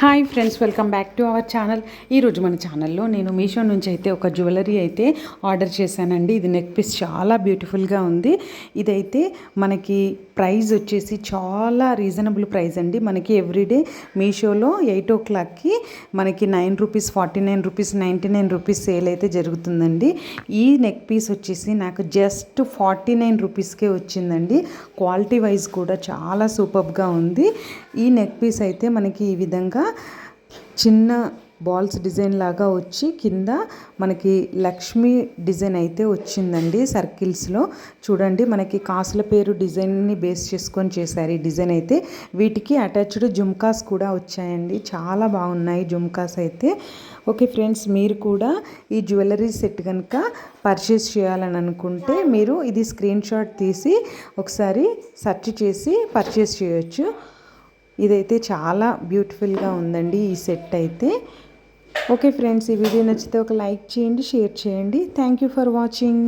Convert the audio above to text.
Hi friends welcome back to our channel. ఈరోజు మన ఛానల్లో నేను మీషో నుంచి అయితే ఒక జ్యువెలరీ అయితే ఆర్డర్ చేశానండి. ఇది నెక్ పీస్ చాలా బ్యూటిఫుల్గా ఉంది. ఇదైతే మనకి ప్రైస్ వచ్చేసి చాలా రీజనబుల్ ప్రైస్ అండి. మనకి ఎవ్రీడే మీషోలో ఎయిట్ ఓ క్లాక్కి మనకి nine rupees forty nine rupees ninety nine rupees sale అయితే జరుగుతుందండి. ఈ నెక్ పీస్ వచ్చేసి నాకు జస్ట్ ఫార్టీ నైన్ రూపీస్కే వచ్చిందండి. క్వాలిటీ వైజ్ కూడా చాలా సూపర్గా ఉంది. ఈ నెక్ పీస్ అయితే మనకి ఈ విధంగా చిన్న బాల్స్ డిజైన్ లాగా వచ్చి కింద మనకి లక్ష్మీ డిజైన్ అయితే వచ్చిందండి సర్కిల్స్లో. చూడండి మనకి కాసుల పేరు డిజైన్ని బేస్ చేసుకొని చేశారు ఈ డిజైన్ అయితే. వీటికి అటాచ్డ్ జుమ్కాస్ కూడా వచ్చాయండి. చాలా బాగున్నాయి జుమ్కాస్ అయితే. ఓకే ఫ్రెండ్స్ మీరు కూడా ఈ జ్యువెలరీ సెట్ కనుక పర్చేస్ చేయాలని అనుకుంటే మీరు ఇది స్క్రీన్ షాట్ తీసి ఒకసారి సెర్చ్ చేసి పర్చేస్ చేయొచ్చు. ఇదైతే చాలా బ్యూటిఫుల్గా ఉందండి ఈ సెట్ అయితే. ఓకే ఫ్రెండ్స్ ఈ వీడియో నచ్చితే ఒక లైక్ చేయండి షేర్ చేయండి. Thank you for watching